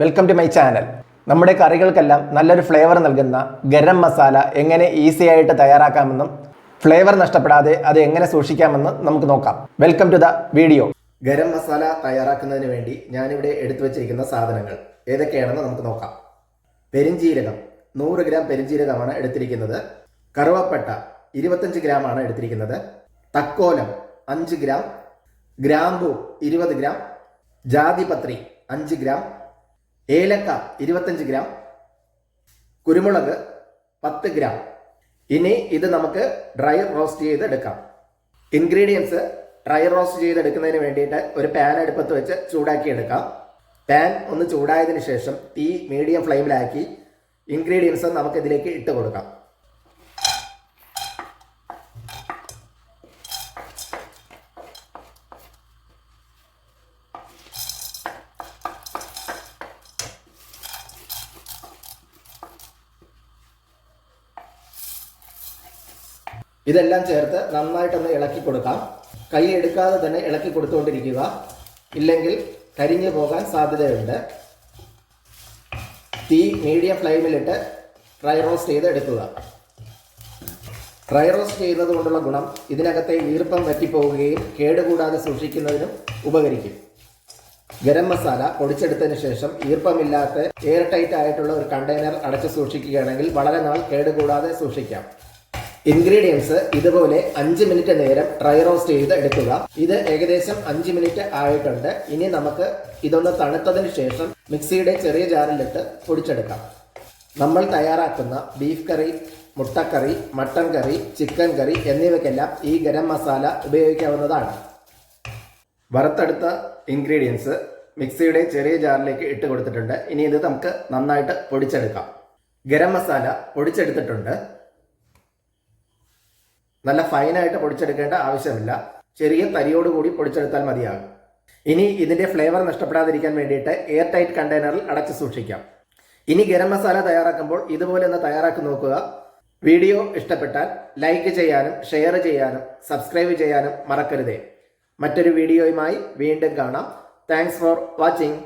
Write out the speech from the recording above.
Welcome to my channel നമ്മുടെ കറികൾക്കെല്ലാം നല്ലൊരു ഫ്ലേവർ നൽകുന്ന ഗരം മസാല എങ്ങനെ ഈസി ആയിട്ട് തയ്യാറാക്കാമെന്നും ഫ്ലേവർ നഷ്ടപ്പെടാതെ അത് എങ്ങനെ സൂക്ഷിക്കാമെന്നും നമുക്ക് നോക്കാം. Welcome to the video garam masala തയ്യാറാക്കുന്നതിന് വേണ്ടി ഞാനിവിടെ എടുത്തു വച്ചിരിക്കുന്ന സാധനങ്ങൾ ഏതൊക്കെയാണെന്ന് നമുക്ക് നോക്കാം. പെരിഞ്ജീരകം നൂറ് ഗ്രാം പെരിഞ്ജീരകമാണ് എടുത്തിരിക്കുന്നത്. കറുവപ്പട്ട ഇരുപത്തഞ്ച് ഗ്രാം ആണ് എടുത്തിരിക്കുന്നത്. തക്കോലം അഞ്ച് ഗ്രാം ഗ്രാമ്പു ഇരുപത് ഗ്രാം ജാതിപത്രി അഞ്ച് ഗ്രാം ഏലക്ക ഇരുപത്തഞ്ച് ഗ്രാം കുരുമുളക് പത്ത് ഗ്രാം. ഇനി ഇത് നമുക്ക് ഡ്രൈ റോസ്റ്റ് ചെയ്ത് എടുക്കാം ഇൻഗ്രീഡിയൻസ് ഡ്രൈ റോസ്റ്റ് ചെയ്തെടുക്കുന്നതിന് വേണ്ടിയിട്ട് ഒരു പാൻ അടുപ്പത്ത് വെച്ച് ചൂടാക്കി എടുക്കാം പാൻ ഒന്ന് ചൂടായതിനു ശേഷം തീ മീഡിയം ഫ്ലെയിമിലാക്കി ഇൻഗ്രീഡിയൻസ് നമുക്ക് ഇതിലേക്ക് ഇട്ട് കൊടുക്കാം. ഇതെല്ലാം ചേർത്ത് നന്നായിട്ടൊന്ന് ഇളക്കി കൊടുക്കാം. കൈ എടുക്കാതെ തന്നെ ഇളക്കി കൊടുത്തുകൊണ്ടിരിക്കുക. ഇല്ലെങ്കിൽ കരിഞ്ഞു പോകാൻ സാധ്യതയുണ്ട്. തീ മീഡിയം ഫ്ലെയിമിലിട്ട് ഡ്രൈ റോസ്റ്റ് ചെയ്ത് എടുക്കുക ഡ്രൈ റോസ്റ്റ് ചെയ്യുന്നത് കൊണ്ടുള്ള ഗുണം ഇതിനകത്തെ ഈർപ്പം വറ്റിപ്പോവുകയും കേടുകൂടാതെ സൂക്ഷിക്കുന്നതിനും ഉപകരിക്കും. ഗരം മസാല പൊടിച്ചെടുത്തതിന് ശേഷം ഈർപ്പമില്ലാത്ത എയർ ടൈറ്റ് ആയിട്ടുള്ള ഒരു കണ്ടെയ്നർ അടച്ച് സൂക്ഷിക്കുകയാണെങ്കിൽ വളരെ നാൾ കേടുകൂടാതെ സൂക്ഷിക്കാം. ഇൻഗ്രീഡിയൻസ് ഇതുപോലെ അഞ്ച് മിനിറ്റ് നേരം ഡ്രൈ റോസ്റ്റ് ചെയ്ത് എടുക്കുക. ഇത് ഏകദേശം അഞ്ച് മിനിറ്റ് ആയിട്ടുണ്ട്. ഇനി നമുക്ക് ഇതൊന്ന് തണുത്തതിന് ശേഷം മിക്സിയുടെ ചെറിയ ജാറിലിട്ട് പൊടിച്ചെടുക്കാം. നമ്മൾ തയ്യാറാക്കുന്ന ബീഫ് കറി മുട്ടക്കറി മട്ടൻ കറി ചിക്കൻ കറി എന്നിവയ്ക്കെല്ലാം ഈ ഗരം മസാല ഉപയോഗിക്കാവുന്നതാണ്. വറുത്തെടുത്ത ഇൻഗ്രീഡിയൻസ് മിക്സിയുടെ ചെറിയ ജാറിലേക്ക് ഇട്ട് കൊടുത്തിട്ടുണ്ട്. ഇനി ഇത് നമുക്ക് നന്നായിട്ട് പൊടിച്ചെടുക്കാം. ഗരം മസാല പൊടിച്ചെടുത്തിട്ടുണ്ട്. നല്ല ഫൈനായിട്ട് പൊടിച്ചെടുക്കേണ്ട ആവശ്യമില്ല. ചെറിയ തരിയോട് കൂടി പൊടിച്ചെടുത്താൽ മതിയാകും. ഇനി ഇതിന്റെ ഫ്ലേവർ നഷ്ടപ്പെടാതിരിക്കാൻ വേണ്ടിയിട്ട് എയർ ടൈറ്റ് കണ്ടെയ്നറിൽ അടച്ചു സൂക്ഷിക്കാം. ഇനി ഗരം മസാല തയ്യാറാക്കുമ്പോൾ ഇതുപോലെ ഒന്ന് തയ്യാറാക്കി നോക്കുക. വീഡിയോ ഇഷ്ടപ്പെട്ടാൽ ലൈക്ക് ചെയ്യാനും ഷെയർ ചെയ്യാനും സബ്സ്ക്രൈബ് ചെയ്യാനും മറക്കരുതേ. മറ്റൊരു വീഡിയോയുമായി വീണ്ടും കാണാം. Thanks for watching